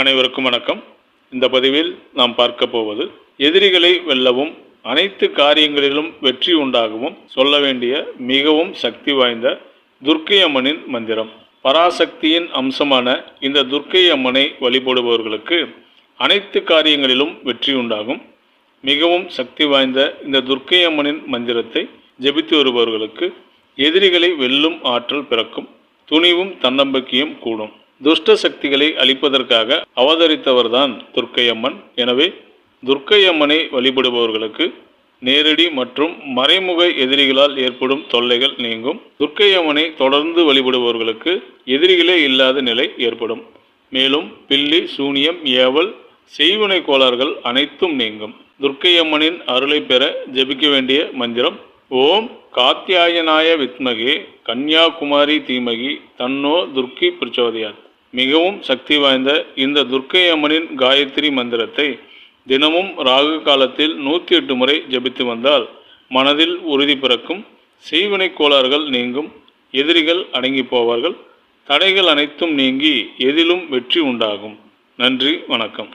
அனைவருக்கும் வணக்கம். இந்த பதிவில் நாம் பார்க்க போவது எதிரிகளை வெல்லவும் அனைத்து காரியங்களிலும் வெற்றி உண்டாகவும் சொல்ல வேண்டிய மிகவும் சக்தி வாய்ந்த துர்க்கை அம்மனின் மந்திரம். பராசக்தியின் அம்சமான இந்த துர்க்கை அம்மனை வழிபடுபவர்களுக்கு அனைத்து காரியங்களிலும் வெற்றி உண்டாகும். மிகவும் சக்தி வாய்ந்த இந்த துர்க்கை அம்மனின் மந்திரத்தை ஜெபித்து வருபவர்களுக்கு எதிரிகளை வெல்லும் ஆற்றல் பிறக்கும் துணிவும் தன்னம்பிக்கையும் கூடும். துஷ்ட சக்திகளை அழிப்பதற்காக அவதரித்தவர்தான் துர்க்கையம்மன். எனவே துர்க்கையம்மனை வழிபடுபவர்களுக்கு நேரடி மற்றும் மறைமுக எதிரிகளால் ஏற்படும் தொல்லைகள் நீங்கும். துர்க்கையம்மனை தொடர்ந்து வழிபடுபவர்களுக்கு எதிரிகளே இல்லாத நிலை ஏற்படும். மேலும் பில்லி சூனியம் ஏவல் செய்வினை கோளாறுகள் அனைத்தும் நீங்கும். துர்க்கையம்மனின் அருளை பெற ஜெபிக்க வேண்டிய மந்திரம் ஓம் காத்தியாயனாய வித்மகே கன்யாகுமாரி தீமகி தன்னோ துர்க்கி பிரச்சோதயாத். மிகவும் சக்தி வாய்ந்த இந்த துர்க்கை அம்மனின் காயத்ரி மந்திரத்தை தினமும் ராகு காலத்தில் நூற்றி எட்டு முறை ஜபித்து வந்தால் மனதில் உறுதி பிறக்கும். செய்வினை கோளாறுகள் நீங்கும். எதிரிகள் அடங்கி போவார்கள். தடைகள் அனைத்தும் நீங்கி எதிலும் வெற்றி உண்டாகும். நன்றி வணக்கம்.